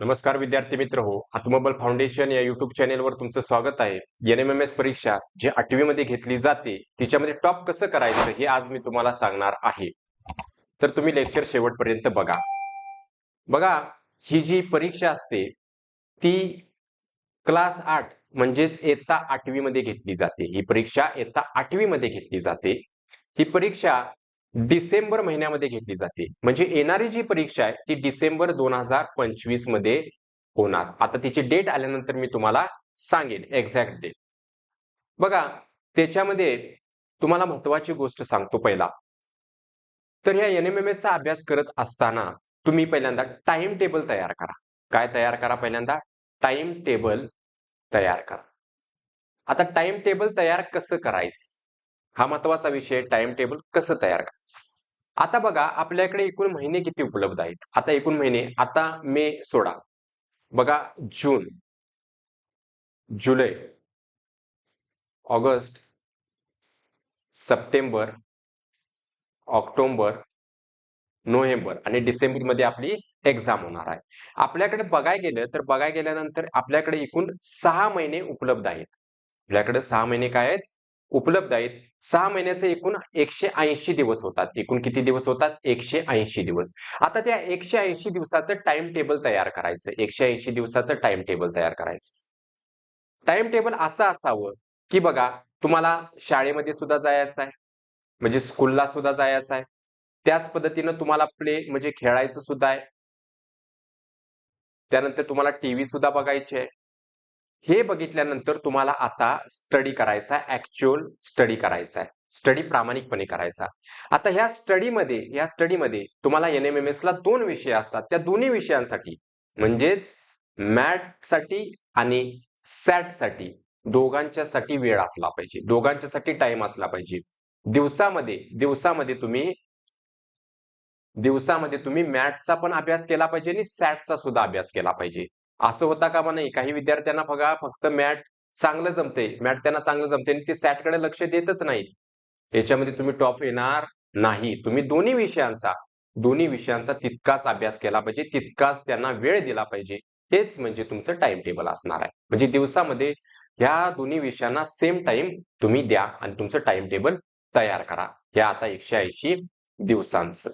नमस्कार विद्यार्थी मित्र हो आत्मबल फाउंडेशन या युट्यूब चॅनेलवर तुमचं स्वागत आहे. एन एम एम एस परीक्षा जी आठवी मध्ये घेतली जाते तिच्यामध्ये टॉप कसं करायचं हे आज मी तुम्हाला सांगणार आहे. तर तुम्ही लेक्चर शेवटपर्यंत बघा. बघा ही जी परीक्षा असते ती क्लास आठ म्हणजेच इयत्ता आठवी मध्ये घेतली जाते. ही परीक्षा इयत्ता आठवी मध्ये घेतली जाते. ही परीक्षा डिसेंबर महिन्यामध्ये घेतली जाते. म्हणजे येणारी जी परीक्षा आहे ती डिसेंबर दोन हजार पंचवीसमध्ये होणार. आता तिची डेट आल्यानंतर मी तुम्हाला सांगेन एक्झॅक्ट डेट. बघा त्याच्यामध्ये तुम्हाला महत्वाची गोष्ट सांगतो पहिला. तर ह्या एन एम एम चा अभ्यास करत असताना तुम्ही पहिल्यांदा टाइम टेबल तयार करा. काय तयार करा पहिल्यांदा? टाइम टेबल तयार करा. आता टाइम टेबल तयार कसं करायचं? हा महत्त्वाचा विषय टाइम टेबल कसं तयार करायचं? आता बघा आपल्याकडे एकूण महिने किती उपलब्ध आहेत? आता एकूण महिने आता मे सोडा बघा June July August September October November आणि डिसेंबरमध्ये आपली एक्झाम होणार आहे. आपल्याकडे बघायला गेलं तर बघायला गेल्यानंतर आपल्याकडे एकूण सहा महिने उपलब्ध आहेत. आपल्याकडे सहा महिने काय आहेत? उपलब्ध आहेत. सहा महिन्याचे एकूण एकशे ऐंशी दिवस होतात. एकूण किती दिवस होतात? एकशे ऐंशी दिवस. आता त्या एकशे ऐंशी दिवसाचं टाइम टेबल तयार करायचं. एकशे ऐंशी दिवसाचं टाइम टेबल तयार करायचं. टाइम टेबल असं असावं की बघा तुम्हाला शाळेमध्ये सुद्धा जायचं आहे. म्हणजे स्कूलला सुद्धा जायचं आहे. त्याच पद्धतीनं तुम्हाला प्ले म्हणजे खेळायचं सुद्धा आहे. त्यानंतर तुम्हाला टीव्ही सुद्धा बघायची आहे. हे बघितल्यानंतर तुम्हाला आता स्टडी करायचा ऍक्च्युअल स्टडी करायचा आहे. स्टडी प्रामाणिकपणे करायचा. आता ह्या स्टडीमध्ये या स्टडीमध्ये तुम्हाला एन एम एम एस ला दोन विषय असतात. त्या दोन्ही विषयांसाठी म्हणजेच मॅटसाठी आणि सॅटसाठी दोघांच्यासाठी वेळ असला पाहिजे. दोघांच्यासाठी टाइम असला पाहिजे. दिवसामध्ये दिवसामध्ये तुम्ही दिवसामध्ये तुम्ही मॅटचा पण अभ्यास केला पाहिजे आणि सॅटचा सुद्धा अभ्यास केला पाहिजे. असं होता का नाही काही विद्यार्थ्यांना बघा फक्त मॅट चांगलं जमते मॅट त्यांना चांगलं जमते आणि ते सॅटकडे लक्ष देतच नाहीत. याच्यामध्ये तुम्ही टॉप येणार नाही. तुम्ही दोन्ही विषयांचा दोन्ही विषयांचा तितकाच अभ्यास केला पाहिजे तितकाच त्यांना वेळ दिला पाहिजे. हेच म्हणजे तुमचं टाइम टेबल असणार आहे. म्हणजे दिवसामध्ये ह्या दोन्ही विषयांना सेम टाइम तुम्ही द्या आणि तुमचं टाइम टेबल तयार करा. हे आता एकशे ऐंशी दिवसांचं.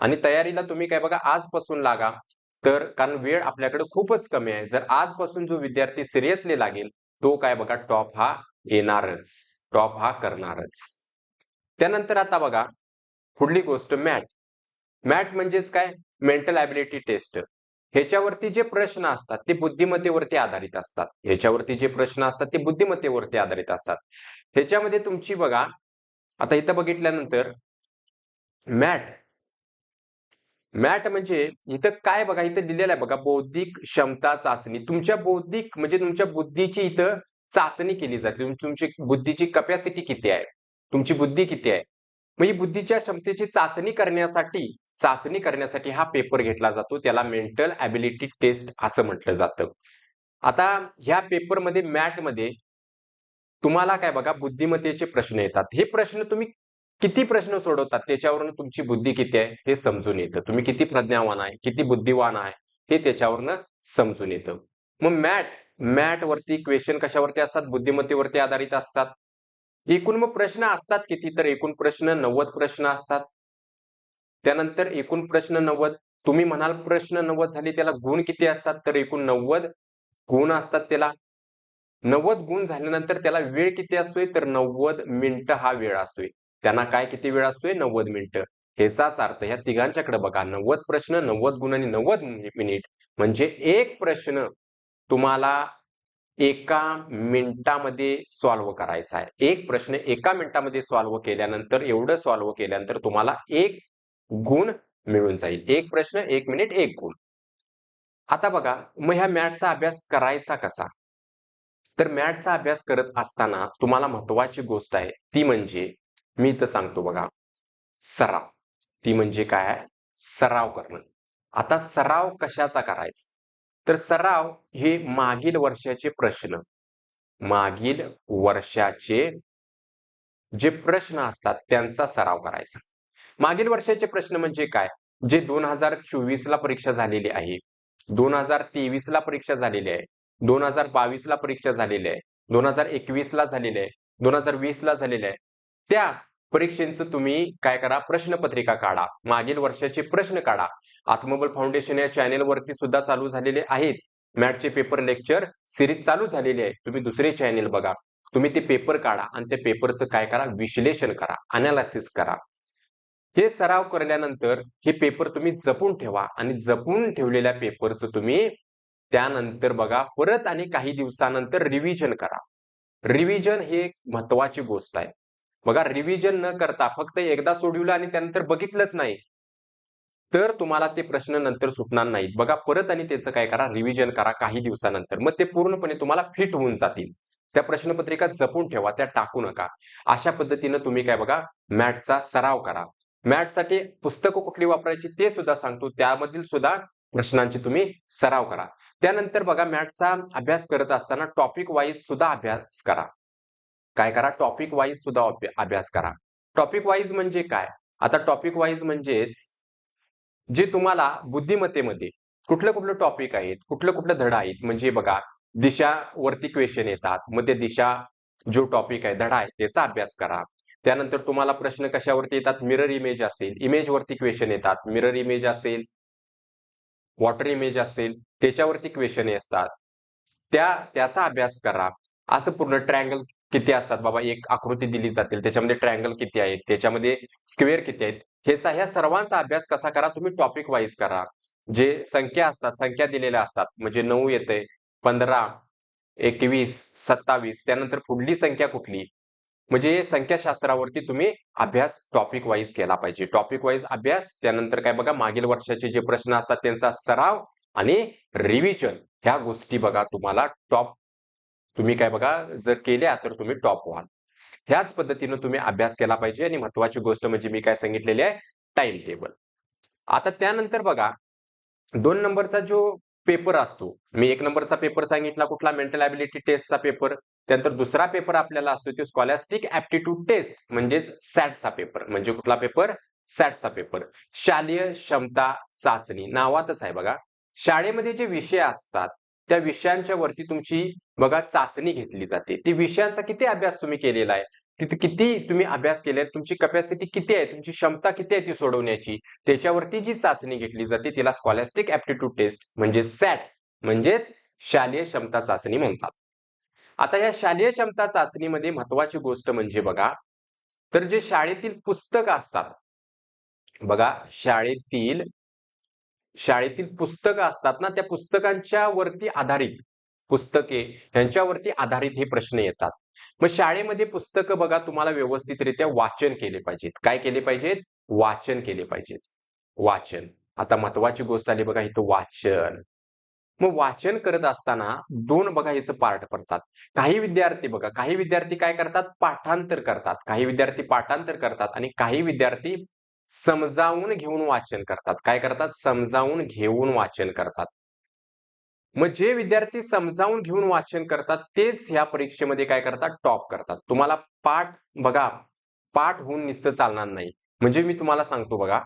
आणि तयारीला तुम्ही काय बघा आजपासून लागा. तर कारण वेळ आपल्याकडे खूपच कमी आहे. जर आजपासून जो विद्यार्थी सिरियसली लागेल तो काय बघा टॉप हा येणारच. टॉप हा करणारच. त्यानंतर आता बघा पुढली गोष्ट मॅट मॅट म्हणजेच काय? मेंटल ॲबिलिटी टेस्ट ह्याच्यावरती जे प्रश्न असतात ते बुद्धिमत्तेवरती आधारित असतात. ह्याच्यावरती जे प्रश्न असतात ते बुद्धिमत्तेवरती आधारित असतात. ह्याच्यामध्ये तुमची बघा आता इथं बघितल्यानंतर मॅट मॅट म्हणजे इथं काय बघा इथं दिलेलं आहे बघा बौद्धिक क्षमता चाचणी. तुमच्या बौद्धिक म्हणजे तुमच्या बुद्धीची इथं चाचणी केली जाते. तुमची बुद्धीची कपॅसिटी किती आहे? तुमची बुद्धी किती आहे? म्हणजे बुद्धीच्या क्षमतेची चाचणी करण्यासाठी चाचणी करण्यासाठी हा पेपर घेतला जातो. त्याला मेंटल ॲबिलिटी टेस्ट असं म्हटलं जातं. आता ह्या पेपरमध्ये मॅटमध्ये तुम्हाला काय बघा बुद्धिमत्तेचे प्रश्न येतात. हे प्रश्न तुम्ही किती प्रश्न सोडवतात? त्याच्यावरून तुमची बुद्धी किती आहे? हे समजून येतं. तुम्ही किती प्रज्ञावान आहे? किती बुद्धिवान आहे? हे त्याच्यावरनं समजून येतं. मग मॅट मॅट वरती क्वेश्चन कशावरती असतात? बुद्धिमत्तेवरती आधारित असतात. एकूण मग प्रश्न असतात किती? तर एकूण प्रश्न नव्वद प्रश्न असतात. त्यानंतर एकूण प्रश्न नव्वद. तुम्ही म्हणाल प्रश्न नव्वद झाले त्याला गुण किती असतात? तर एकूण नव्वद गुण असतात त्याला. नव्वद गुण झाल्यानंतर त्याला वेळ किती असतोय? तर नव्वद मिनिटं हा वेळ असतोय. त्यांना काय किती वेळ असतोय? नव्वद मिनिटं. ह्याचाच अर्थ ह्या तिघांच्याकडे बघा. नव्वद प्रश्न नव्वद गुण आणि नव्वद मिनिट. म्हणजे एक प्रश्न तुम्हाला एका मिनिटामध्ये सॉल्व्ह करायचा आहे. एक प्रश्न एका मिनिटामध्ये सॉल्व्ह केल्यानंतर एवढं सॉल्व्ह केल्यानंतर तुम्हाला एक गुण मिळून जाईल. एक प्रश्न एक मिनिट एक गुण. आता बघा मग ह्या मॅटचा अभ्यास करायचा कसा? तर मॅटचा अभ्यास करत असताना तुम्हाला महत्वाची गोष्ट आहे. ती म्हणजे मी इथं सांगतो बघा सराव. ती म्हणजे काय आहे? सराव करणं. आता सराव कशाचा करायचा? तर सराव हे मागील वर्षाचे प्रश्न. मागील वर्षाचे जे प्रश्न असतात त्यांचा सराव करायचा. मागील वर्षाचे प्रश्न म्हणजे काय? जे दोन हजार चोवीस ला परीक्षा झालेली आहे दोन हजार तेवीस ला परीक्षा झालेली आहे दोन हजार बावीस ला परीक्षा झालेली आहे दोन हजार एकवीस ला झालेली आहे दोन हजार वीस ला झालेली आहे त्या परीक्षेचं तुम्ही काय करा? प्रश्नपत्रिका काढा. मागील वर्षाचे प्रश्न काढा. आत्मबल फाउंडेशन या चॅनेल वरती सुद्धा चालू झालेले आहेत. मॅटचे पेपर लेक्चर सिरीज चालू झालेली आहे. तुम्ही दुसरे चॅनेल बघा. तुम्ही ते पेपर काढा आणि त्या पेपरचं काय करा? विश्लेषण करा. अनालिसिस करा. हे सराव करल्यानंतर हे पेपर तुम्ही जपून ठेवा आणि जपून ठेवलेल्या पेपरचं तुम्ही त्यानंतर बघा. परत आणि काही दिवसानंतर रिव्हिजन करा. रिव्हिजन ही एक महत्वाची गोष्ट आहे. बघा रिव्हिजन न करता फक्त एकदा सोडवलं आणि त्यानंतर बघितलंच नाही. तर तुम्हाला ते प्रश्न नंतर सुटणार नाहीत. बघा परत आणि त्याचं काय करा रिव्हिजन करा काही दिवसानंतर. मग ते पूर्णपणे तुम्हाला फिट होऊन जातील. त्या प्रश्नपत्रिका जपून ठेवा त्या टाकू नका. अशा पद्धतीनं तुम्ही काय बघा मॅटचा सराव करा. मॅटसाठी पुस्तकं कुठली वापरायची ते सुद्धा सांगतो. त्यामधील सुद्धा प्रश्नांची तुम्ही सराव करा. त्यानंतर बघा मॅटचा अभ्यास करत असताना टॉपिक वाईज सुद्धा अभ्यास करा. काय करा? टॉपिक वाईज सुद्धा अभ्यास करा. टॉपिक वाईज म्हणजे काय? आता टॉपिक वाईज म्हणजेच जे तुम्हाला बुद्धिमत्तेमध्ये कुठलं कुठलं टॉपिक आहेत कुठलं कुठलं धडा आहेत म्हणजे बघा दिशावरती क्वेश्चन येतात मग ते दिशा जो टॉपिक आहे धडा आहे त्याचा अभ्यास करा. त्यानंतर तुम्हाला प्रश्न कशावरती येतात? मिरर इमेज असेल इमेज वरती क्वेश्चन येतात. मिरर इमेज असेल वॉटर इमेज असेल त्याच्यावरती क्वेश्चन असतात त्या त्याचा अभ्यास करा. असं पूर्ण ट्रायंगल किती असतात? बाबा एक आकृती दिली जातील. त्याच्यामध्ये ट्रायंगल किती आहेत? त्याच्यामध्ये स्क्वेअर किती आहेत? ह्याचा ह्या सर्वांचा अभ्यास कसा करा? तुम्ही टॉपिक वाईज करा. जे संख्या असतात संख्या दिलेल्या असतात. म्हणजे नऊ येते पंधरा एकवीस सत्तावीस त्यानंतर पुढली संख्या कुठली? म्हणजे संख्याशास्त्रावरती तुम्ही अभ्यास टॉपिक वाईज केला पाहिजे. टॉपिक वाईज अभ्यास त्यानंतर काय बघा मागील वर्षाचे जे प्रश्न असतात त्यांचा सराव आणि रिव्हिजन ह्या गोष्टी बघा तुम्हाला टॉप तुम्ही काय बघा जर केल्या तर तुम्ही टॉप व्हाल. ह्याच पद्धतीनं तुम्ही अभ्यास केला पाहिजे आणि महत्वाची गोष्ट म्हणजे मी काय सांगितलेली आहे टाइम टेबल आता त्यानंतर बघा दोन नंबरचा जो पेपर असतो मी एक नंबरचा पेपर सांगितला कुठला? मेंटल ॲबिलिटी टेस्टचा पेपर त्यानंतर दुसरा पेपर आपल्याला असतो तो स्कॉलॅस्टिक ऍप्टिट्यूड टेस्ट म्हणजेच सॅटचा पेपर म्हणजे कुठला पेपर सॅटचा पेपर शालेय क्षमता चाचणी नावातच आहे बघा. शाळेमध्ये जे विषय असतात त्या विषयांच्या वरती तुमची बघा चाचणी घेतली जाते. ती विषयांचा किती अभ्यास तुम्ही केलेला आहे? तिथे किती तुम्ही अभ्यास केले तुमची कपॅसिटी किती आहे? तुमची क्षमता किती आहे ती सोडवण्याची? त्याच्यावरती जी चाचणी घेतली जाते तिला स्कॉलॅस्टिक ऍप्टिट्यूड टेस्ट म्हणजे सॅट म्हणजेच शालेय क्षमता चाचणी म्हणतात. आता या शालेय क्षमता चाचणीमध्ये महत्वाची गोष्ट म्हणजे बघा तर जे शाळेतील पुस्तक असतात बघा शाळेतील शाळेतील पुस्तकं असतात ना त्या पुस्तकांच्या वरती आधारित. पुस्तके यांच्यावरती आधारित हे प्रश्न येतात. मग शाळेमध्ये पुस्तकं बघा तुम्हाला व्यवस्थितरित्या वाचन केले पाहिजेत. काय केले पाहिजेत? वाचन केले पाहिजेत. वाचन. आता महत्वाची गोष्ट आली बघा इथं वाचन. मग वाचन करत असताना दोन बघा याचं पार्ट पडतात. काही विद्यार्थी बघा काही विद्यार्थी काय करतात? पाठांतर करतात. काही विद्यार्थी पाठांतर करतात आणि काही विद्यार्थी समजावून घेऊन वाचन करतात. काय करतात? समजावून घेऊन वाचन करतात. मग जे विद्यार्थी समजावून घेऊन वाचन करतात तेच ह्या परीक्षेमध्ये काय करतात? टॉप करतात. तुम्हाला पाठ बघा पाठ होऊन निसतं चालणार नाही. म्हणजे मी तुम्हाला सांगतो बघा.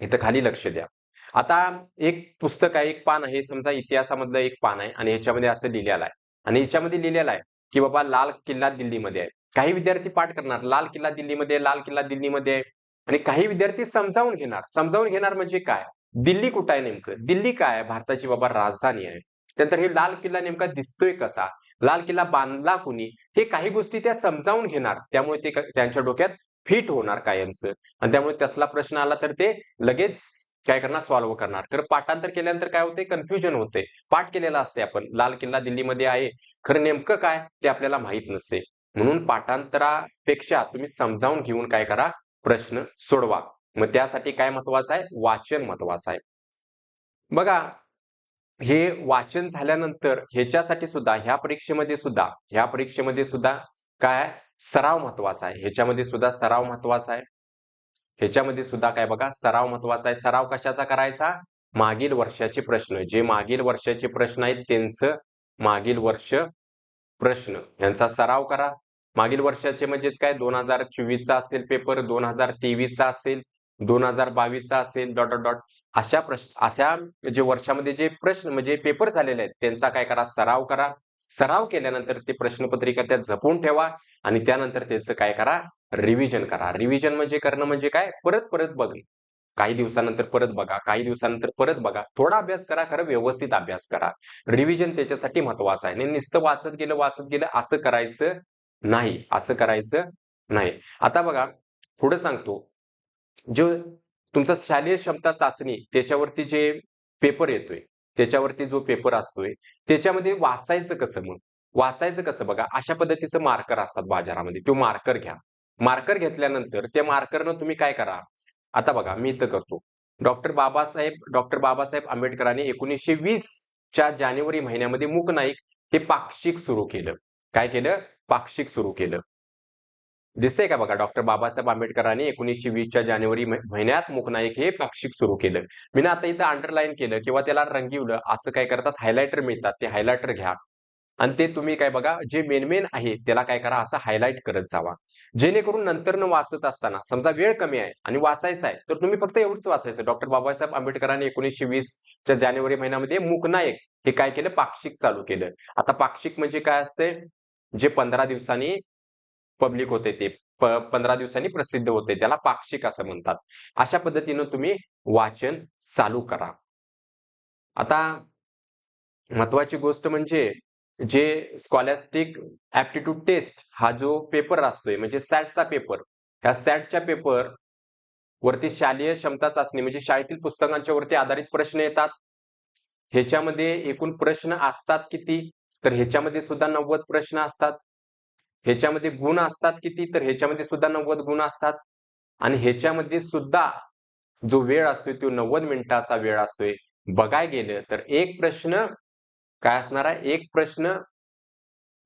इथं खाली लक्ष द्या. आता एक पुस्तक आहे एक पान आहे. समजा इतिहासामधलं एक पान आहे आणि ह्याच्यामध्ये असं लिहिलेलं आहे. आणि ह्याच्यामध्ये लिहिलेलं आहे की बाबा लाल किल्ला दिल्लीमध्ये आहे. काही विद्यार्थी पाठ करणार. लाल किल्ला दिल्लीमध्ये लाल किल्ला दिल्लीमध्ये. आणि काही विद्यार्थी समजावून घेणार. समजावून घेणार म्हणजे काय? दिल्ली कुठं आहे नेमकं? दिल्ली काय आहे? भारताची बाबा राजधानी आहे. त्यानंतर हे लाल किल्ला नेमका दिसतोय कसा? लाल किल्ला बांधला कुणी? हे काही गोष्टी त्या समजावून घेणार. त्यामुळे ते त्यांच्या डोक्यात फिट होणार कायमचं. आणि त्यामुळे त्यासला प्रश्न आला तर ते लगेच काय करणार? सॉल्व्ह करणार. तर पाठांतर केल्यानंतर काय होते कन्फ्युजन होते पाठ केलेला असते आपण. लाल किल्ला दिल्लीमध्ये आहे. खरं नेमकं काय? ते आपल्याला माहीत नसते म्हणून पाठांतरापेक्षा तुम्ही समजावून घेऊन काय करा? प्रश्न सोडवा. मग त्यासाठी काय महत्वाचं आहे? वाचन महत्वाचं आहे. बघा हे वाचन झाल्यानंतर ह्याच्यासाठी सुद्धा ह्या परीक्षेमध्ये सुद्धा ह्या परीक्षेमध्ये सुद्धा काय सराव महत्त्वाचा आहे. ह्याच्यामध्ये सुद्धा सराव महत्त्वाचा आहे. ह्याच्यामध्ये सुद्धा काय बघा सराव महत्त्वाचा आहे. सराव कशाचा करायचा? मागील वर्षाचे प्रश्न. जे मागील वर्षाचे प्रश्न आहेत त्यांचं मागील वर्ष प्रश्न. यांचा सराव करा. मागील वर्षाचे म्हणजेच काय? दोन हजार चोवीसचा असेल पेपर दोन हजार तेवीसचा असेल दोन हजार बावीसचा असेल डॉट डॉट अशा प्रश्न अशा जे वर्षामध्ये जे प्रश्न म्हणजे पेपर झालेले आहेत त्यांचा काय करा? सराव करा. सराव केल्यानंतर ते प्रश्नपत्रिका त्यात जपून ठेवा आणि त्यानंतर त्याचं काय करा? रिव्हिजन करा. रिव्हिजन म्हणजे करणं म्हणजे काय? परत परत बघ काही दिवसानंतर परत बघा काही दिवसानंतर परत बघा. थोडा अभ्यास करा खरं व्यवस्थित अभ्यास करा. रिव्हिजन त्याच्यासाठी महत्वाचं आहे. आणि नुसतं वाचत गेलं वाचत गेलं असं करायचं नाही असं करायचं नाही. आता बघा पुढे सांगतो. जो तुमचा शालेय क्षमता चाचणी त्याच्यावरती जे पेपर येतोय त्याच्यावरती जो पेपर असतोय त्याच्यामध्ये वाचायचं कसं मग? वाचायचं कसं? बघा अशा पद्धतीचं मार्कर असतात बाजारामध्ये. तो मार्कर घ्या. मार्कर घेतल्यानंतर त्या मार्करनं तुम्ही काय करा? आता बघा मी इथं करतो. डॉक्टर बाबासाहेब डॉक्टर बाबासाहेब आंबेडकरांनी एकोणीसशे वीस च्या जानेवारी महिन्यामध्ये मूक नाईक हे पाक्षिक सुरू केलं. काय केलं? पाक्षिक सुरू केलं. दिसतंय का बघा डॉक्टर बाबासाहेब आंबेडकरांनी एकोणीसशे वीसच्या जानेवारी महिन्यात मुकनायक हे पाक्षिक सुरू केलं. मी ना आता इथं अंडरलाईन केलं किंवा त्याला रंगीवलं असं काय करतात? हायलायटर मिळतात ते हायलायटर घ्या. आणि ते तुम्ही काय बघा जे मेन मेन आहे त्याला काय करा असं हायलाईट करत जावा. जेणेकरून नंतर न वाचत असताना समजा वेळ कमी आहे आणि वाचायचा आहे तर तुम्ही फक्त एवढंच वाचायचं. डॉक्टर बाबासाहेब आंबेडकरांनी एकोणीसशे वीसच्या जानेवारी महिन्यामध्ये मुकनायक हे काय केलं? पाक्षिक चालू केलं. आता पाक्षिक म्हणजे काय असते जे पंधरा दिवसांनी पब्लिक होते ते. पंधरा दिवसांनी प्रसिद्ध होते. त्याला पाक्षिक असं म्हणतात. अशा पद्धतीनं तुम्ही वाचन चालू करा. आता महत्वाची गोष्ट म्हणजे जे स्कॉलॅस्टिक ऍप्टिट्यूड टेस्ट हा जो पेपर असतोय म्हणजे सॅटचा पेपर ह्या सॅटच्या पेपर वरती शालेय क्षमता चाचणी म्हणजे शाळेतील पुस्तकांच्या वरती आधारित प्रश्न येतात. ह्याच्यामध्ये एकूण प्रश्न असतात किती? तर ह्याच्यामध्ये सुद्धा नव्वद प्रश्न असतात. ह्याच्यामध्ये गुण असतात किती? तर ह्याच्यामध्ये सुद्धा नव्वद गुण असतात. आणि ह्याच्यामध्ये सुद्धा जो वेळ असतोय तो नव्वद मिनिटाचा वेळ असतोय. बघाय गेलं तर एक प्रश्न काय असणार आहे? एक प्रश्न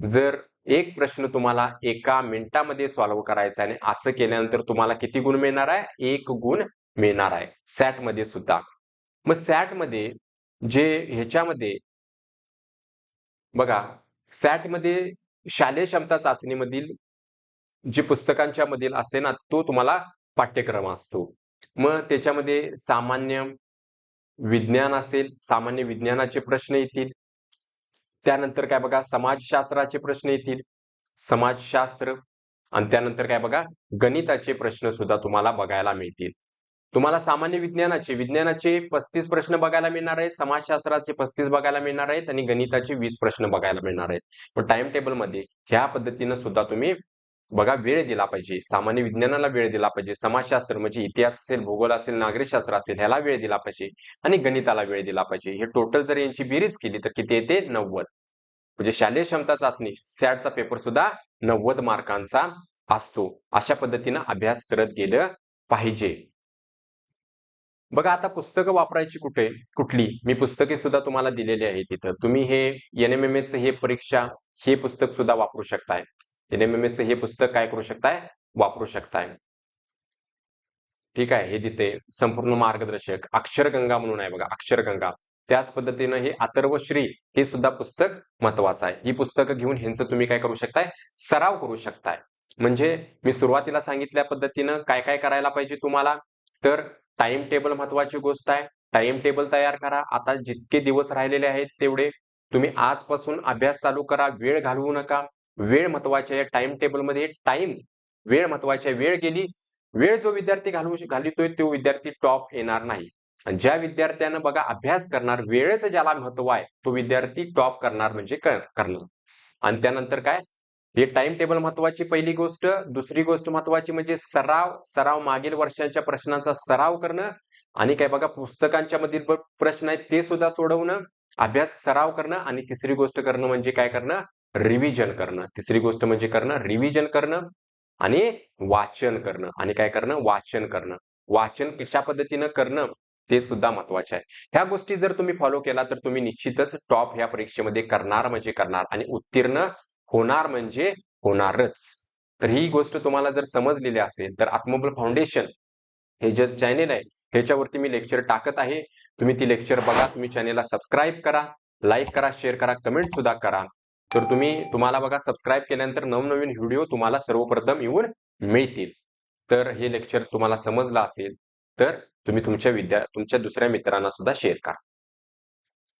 जर एक प्रश्न तुम्हाला एका मिनिटामध्ये सॉल्व्ह करायचा आणि असं केल्यानंतर तुम्हाला किती गुण मिळणार आहे? एक गुण मिळणार आहे. सॅटमध्ये सुद्धा. मग सॅटमध्ये जे ह्याच्यामध्ये बघा सॅटमध्ये शालेय क्षमता चाचणीमधील जे पुस्तकांच्या मधील असते ना तो तुम्हाला पाठ्यक्रम असतो. मग त्याच्यामध्ये सामान्य विज्ञान असेल सामान्य विज्ञानाचे प्रश्न येतील. त्यानंतर काय बघा समाजशास्त्राचे प्रश्न येतील. समाजशास्त्र आणि त्यानंतर काय बघा गणिताचे प्रश्न सुद्धा तुम्हाला बघायला मिळतील. तुम्हाला सामान्य विज्ञानाचे विज्ञानाचे पस्तीस प्रश्न बघायला मिळणार आहेत समाजशास्त्राचे पस्तीस बघायला मिळणार आहेत आणि गणिताचे वीस प्रश्न बघायला मिळणार आहेत. मग टाइम टेबलमध्ये ह्या पद्धतीनं सुद्धा तुम्ही बघा वेळ दिला पाहिजे. सामान्य विज्ञानाला वेळ दिला पाहिजे. समाजशास्त्र म्हणजे इतिहास असेल भूगोल असेल नागरिकशास्त्र असेल ह्याला वेळ दिला पाहिजे आणि गणिताला वेळ दिला पाहिजे. हे टोटल जर यांची बेरीज केली तर किती येते? नव्वद. म्हणजे शालेय क्षमता चाचणी सॅटचा पेपर सुद्धा नव्वद मार्कांचा असतो. अशा पद्धतीनं अभ्यास करत गेलं पाहिजे. बघा आता पुस्तकं वापरायची कुठे? कुठली? मी पुस्तके सुद्धा तुम्हाला दिलेली आहेत तिथं तुम्ही हे एन एम एम हे परीक्षा हे पुस्तक सुद्धा वापरू शकताय. एन एम एम हे पुस्तक काय करू शकताय? वापरू शकताय. ठीक आहे हे तिथे संपूर्ण मार्गदर्शक अक्षरगंगा म्हणून आहे बघा अक्षरगंगा. त्याच पद्धतीनं हे अथर्वश्री हे सुद्धा पुस्तक महत्वाचं आहे. ही पुस्तकं घेऊन ह्यांचं तुम्ही काय करू शकताय? सराव करू शकताय. म्हणजे मी सुरुवातीला सांगितल्या पद्धतीनं काय काय करायला पाहिजे तुम्हाला? तर टाइम टेबल महत्वाची गोष्ट आहे. टाइम टेबल तयार करा. आता जितके दिवस राहिलेले आहेत तेवढे. तुम्ही आजपासून अभ्यास चालू करा. वेळ घालवू नका. वेळ महत्वाची आहे. टाइम टेबलमध्ये टाइम वेळ महत्वाची आहे. वेळ गेली. वेळ जो विद्यार्थी घालवू घालितोय तो विद्यार्थी टॉप येणार नाही. ज्या विद्यार्थ्यानं बघा अभ्यास करणार वेळेच ज्याला महत्त्व आहे तो विद्यार्थी टॉप करणार म्हणजे करणार. आणि त्यानंतर काय? हे टाइम टेबल महत्वाची पहिली गोष्ट. दुसरी गोष्ट महत्वाची म्हणजे सराव सराव मागील वर्षांच्या प्रश्नांचा सराव करणं आणि काय बघा पुस्तकांच्या मधील प्रश्न आहेत ते सुद्धा सोडवणं अभ्यास सराव करणं आणि तिसरी गोष्ट करणं म्हणजे काय करणं? रिव्हिजन करणं. तिसरी गोष्ट म्हणजे करणं रिव्हिजन करणं आणि वाचन करणं आणि काय करणं? वाचन करणं. वाचन कशा पद्धतीनं करणं? ते सुद्धा महत्त्वाचे आहे. ह्या गोष्टी जर तुम्ही फॉलो केला तर तुम्ही निश्चितच टॉप ह्या परीक्षेमध्ये करणार म्हणजे करणार आणि उत्तीर्ण होणार म्हणजे होणारच. तर ही गोष्ट तुम्हाला जर समजलेली असेल तर आत्मबल फाउंडेशन हे जे चॅनेल आहे ह्याच्यावरती मी लेक्चर टाकत आहे. तुम्ही ती लेक्चर बघा तुम्ही चॅनेलला सबस्क्राईब करा लाईक करा शेअर करा कमेंट सुद्धा करा. तर तुम्ही तुम्हाला बघा सबस्क्राईब केल्यानंतर नवनवीन व्हिडिओ तुम्हाला सर्वप्रथम येऊन मिळतील. तर हे लेक्चर तुम्हाला समजलं असेल तर तुम्ही तुमच्या विद्या तुमच्या दुसऱ्या मित्रांना सुद्धा शेअर करा.